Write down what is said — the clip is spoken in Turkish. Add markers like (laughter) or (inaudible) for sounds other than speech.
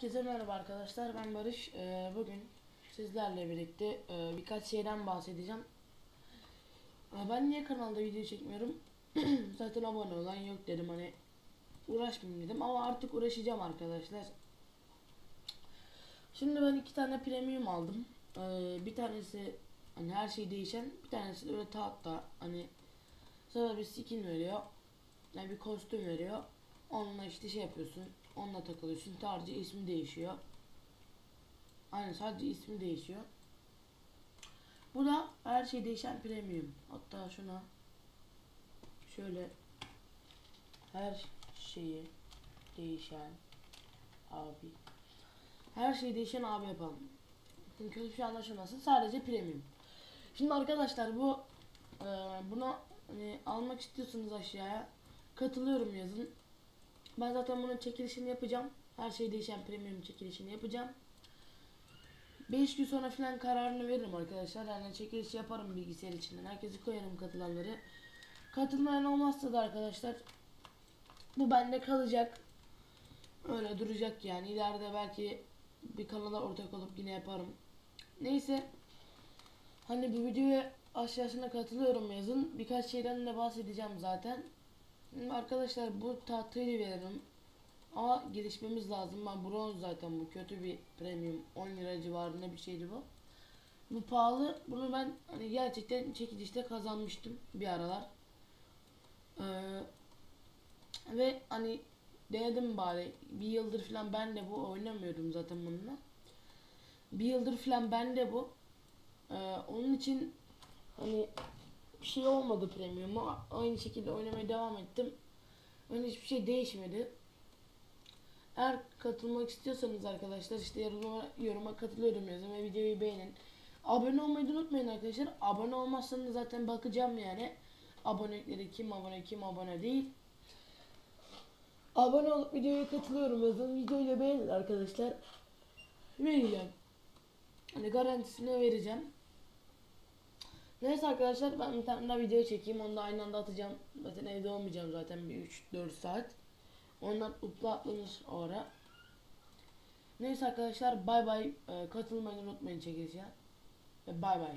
Herkese merhaba arkadaşlar. Ben Barış. Ee, bugün sizlerle birlikte e, birkaç şeyden bahsedeceğim. Ee, Ben niye kanalda video çekmiyorum? (clears throat) Zaten abone olan yok dedim hani uğraşmayayım dedim ama artık uğraşacağım arkadaşlar. Şimdi ben iki tane premium aldım. Ee, bir tanesi hani her şey değişen bir tanesi de öyle tahta hani sana bir skin veriyor yani bir kostüm veriyor. Onunla işte şey yapıyorsun. Onunla takılıyorsun. Sadece ismi değişiyor. Aynen sadece ismi değişiyor. Bu da her şey değişen premium. Hatta şuna şöyle her şeyi değişen abi. Her şey değişen abi yapalım. Şimdi kötü bir şey anlaşılmasın. Sadece premium. Şimdi arkadaşlar bu e, bunu hani almak istiyorsanız aşağıya katılıyorum yazın. Ben zaten bunun çekilişini yapacağım. Her şey değişen premium çekilişini yapacağım. 5 gün sonra falan kararını veririm arkadaşlar. Yani çekiliş yaparım bilgisayar içinden. Herkesi koyarım katılanları. Katılmayan olmazsa da arkadaşlar bu bende kalacak. Öyle duracak yani. İleride belki bir kanala ortak olup yine yaparım. Neyse. Hani bu videoya aşağısına katılıyorum yazın. Birkaç şeyden de bahsedeceğim zaten. Arkadaşlar bu tahtayı veririm. Ama gelişmemiz lazım. Ben bronz zaten bu kötü bir premium 10 lira civarında bir şeydi bu. Bu pahalı. Bunu ben hani gerçekten çekilişte kazanmıştım bir aralar. Ee, ve hani denedim bari. Bir yıldır falan ben de bu oynamıyordum zaten bununla. Bir yıldır falan ben de bu. Ee, onun için hani bir şey olmadı premium'u. Aynı şekilde oynamaya devam ettim. Yani hiçbir şey değişmedi. Eğer katılmak istiyorsanız arkadaşlar işte yoruma, yoruma katılıyorum yazın ve videoyu beğenin. Abone olmayı da unutmayın arkadaşlar. Abone olmazsanız zaten bakacağım yani. Abonelikleri kim abone kim abone değil. Abone olup videoya katılıyorum yazın. Videoyu da beğenin arkadaşlar. Vereceğim. Hani garantisini vereceğim. Neyse arkadaşlar ben bir tane daha video çekeyim. Onu da aynı anda atacağım. Zaten evde olmayacağım zaten bir 3-4 saat. Onlar upla atlanır o ara. Neyse arkadaşlar bay bay. Ee, katılmayı unutmayın çekilişe. Bay bay.